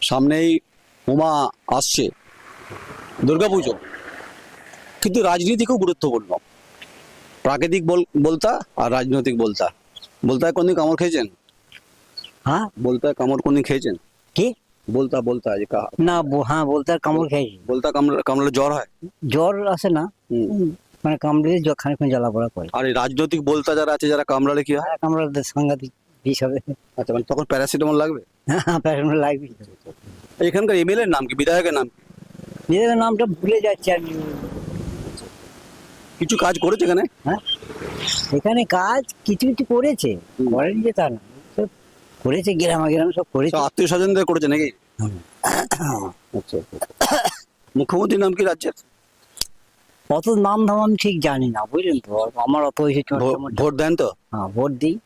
সামনেই উমা আসছে দুর্গাপুজো। কিন্তু রাজনীতি খুব গুরুত্বপূর্ণ। প্রাকৃতিক বল বলতা আর রাজনৈতিক বলতা। বলতায় কোনদিন কামড় খেয়েছেন? হ্যাঁ? বলতায় কামড় কোনদিন খেয়েছেন? কি? বলতা বলতা যে না হ্যাঁ বলতে কামড় খেয়েছি। বলতা কামড় কামড়লে জ্বর হয়? জ্বর আসে না। মানে কামড়ে খানিক্ষণ জ্বালা পড়া করে। আর রাজনৈতিক বলতা যারা আছে যারা কামড়ালে কি হয়? আর কামড়াতে সাংঘাতিক বিষ হবে। আচ্ছা মানে তখন প্যারাসিটামল লাগবে? হ্যাঁ প্যারাসিটামল লাগবে? এখানকার এমএলএ নাম কি? বিধায়কের নাম? নিজেদের নামটা ভুলে যাচ্ছে আর কি। কিছু কাজ করেছে এখানে? হ্যাঁ? এখানে কাজ কিছু কিছু করেছে। হুম। করেনি যে তা না। সব করেছে গ্রামে গ্রামে সব করেছে। আত্মীয় স্বজনদের করেছে নাকি? আচ্ছা মুখ্যমন্ত্রীর নাম কি রাজ্যের? অত নাম ধাম আমি ঠিক জানি না বুঝলেন তো? আমার অত হয়েছে ভো- ভোট দেন তো? হ্যাঁ ভোট দিই।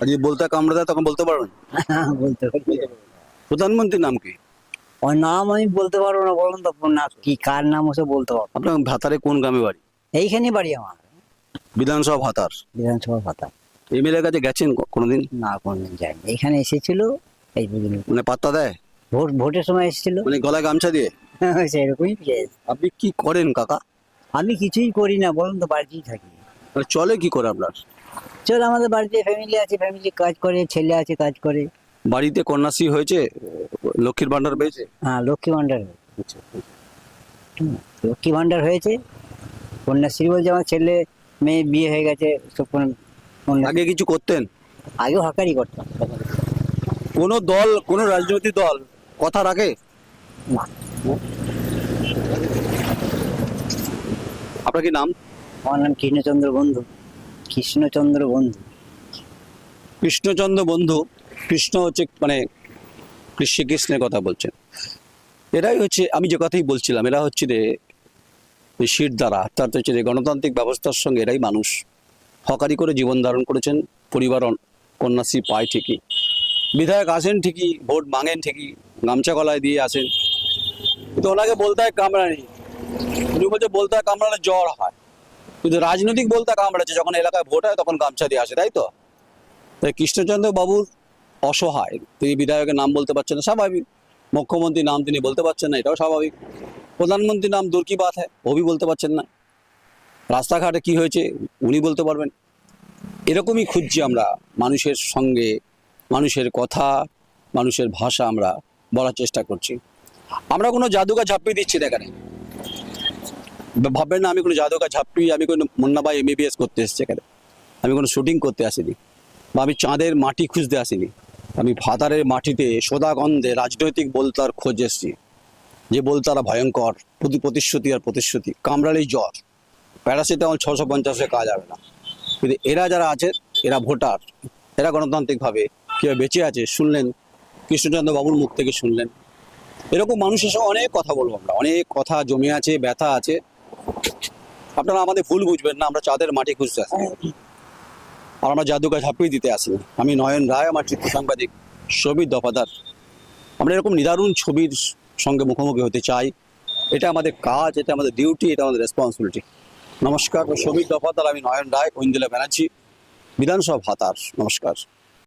আর যদি বলতে কামড়ে দেয় তখন বলতে পারবেন? হ্যাঁ, বলতে পারি প্রধানমন্ত্রীর নাম কি? ওর নাম আমি বলতে পারব না বলুন তো না কি কার নাম ওসব বলতে পারব। আপনার ভাতারে কোন গ্রামে বাড়ি? এইখানে বাড়ি আমার। বিধানসভা ভাতার। বিধানসভা পাতা এমএলএ কাছে গেছেন ক- কোনোদিন? না কোনদিন যায়নি। এখানে এসেছিল এই বুঝলি মানে পাত্তা দেয়? ভোট ভোটের সময় এসেছিল। মানে গলায় গামছা দিয়ে? সেরকমই পেয়েছে। আপনি কি করেন কাকা? আমি কিছুই করি না বলুন তো বাড়িতেই থাকি। মানে চলে কি করে আপনার? চল আমাদের বাড়িতে ফ্যামিলি আছে ফ্যামিলি কাজ করে ছেলে আছে কাজ করে। বাড়িতে কন্যাশ্রী হয়েছে? লক্ষ্মীর ভান্ডার পেয়েছে? হ্যাঁ লক্ষ্মী ভান্ডার লক্ষ্মী ভান্ডার হয়েছে। কন্যাশ্রী বলছে আমার ছেলে মেয়ে বিয়ে হয়ে গেছে সব আগে কিছু করতেন? আগেও হাকারি করতাম। কোন দল কোন রাজনৈতিক দল কথা রাখে? আপনার কি নাম? আমার নাম কৃষ্ণচন্দ্র বন্ধু। কৃষ্ণচন্দ্র বন্ধু। কৃষ্ণচন্দ্র বন্ধু, কৃষ্ণ হচ্ছে মানে শ্রীকৃষ্ণের কথা বলছেন। এরাই হচ্ছে, আমি যে কথাই বলছিলাম, এরা হচ্ছে যে শির দ্বারা, অর্থাৎ হচ্ছে যে গণতান্ত্রিক ব্যবস্থার সঙ্গে এরাই মানুষ। হকারি করে জীবন ধারণ করেছেন, পরিবার কন্যাশ্রী পায় ঠিকই। বিধায়ক আসেন ঠিকই, ভোট মাঙেন ঠিকই, গামছা গলায় দিয়ে আসেন। কিন্তু ওনাকে বলতে হয় কামড়ানি উনি বলছে, বলতে হয় কামড়ালে জ্বর হয়। কিন্তু রাজনৈতিক বলতে কামড়াচ্ছে, যখন এলাকায় ভোট হয় তখন গামছা দিয়ে আসে, তাই তো? তাই কৃষ্ণচন্দ্র বাবুর অসহায়, তিনি বিধায়কের নাম বলতে পারছেন না, স্বাভাবিক। মুখ্যমন্ত্রীর নাম তিনি বলতে পারছেন না, এটাও স্বাভাবিক। প্রধানমন্ত্রীর নাম দূর কি বাত হয় ওবি বলতে পারছেন না। রাস্তাঘাটে কি হয়েছে, উনি বলতে পারবেন। এরকমই খুঁজছি আমরা, মানুষের সঙ্গে, মানুষের কথা, মানুষের ভাষা আমরা বলার চেষ্টা করছি। আমরা কোনো জাদুকা ঝাপ্পি দিচ্ছি না এখানে ভাববেন না, আমি কোনো জাদুকা ঝাপ্পি আমি কোনো মুন্নাবাই এমবিবিএস করতে এসেছি এখানে। আমি কোনো শুটিং করতে আসিনি বা আমি চাঁদের মাটি খুঁজতে আসিনি। আমি ভাতারের মাটিতে সোদাগন্ধে রাজনৈতিক বলতার খোঁজ এসেছি, যে বলতারা ভয়ঙ্কর, প্রতি প্রতিশ্রুতি আর প্রতিশ্রুতি, কামড়ালেই জ্বর। প্যারাসিটামল ছশো পঞ্চাশে কাজ হবে না। কিন্তু এরা যারা আছে, এরা ভোটার। এরা গণতান্ত্রিকভাবে কীভাবে বেঁচে আছে শুনলেন, কৃষ্ণচন্দ্র বাবুর মুখ থেকে শুনলেন। এরকম মানুষের সঙ্গে অনেক কথা বলব আমরা। অনেক কথা জমে আছে, ব্যথা আছে। আপনারা আমাদের ভুল বুঝবেন না, আমরা চাঁদের মাটি খুঁজতে আসি। আর আমরা জাদুকা ঝাঁপিয়ে দিতে আসিনি আমি নয়ন রায়, আমার চিত্র সাংবাদিক ছবির দফাদার। আমরা এরকম নিদারুণ ছবির সঙ্গে মুখোমুখি হতে চাই। এটা আমাদের কাজ, এটা আমাদের ডিউটি এটা আমাদের রেসপন্সিবিলিটি নমস্কার ছবির দফাদার, আমি নয়ন রায় ঐন্দিলা ব্যানার্জি, বিধানসভা ভাতার। নমস্কার।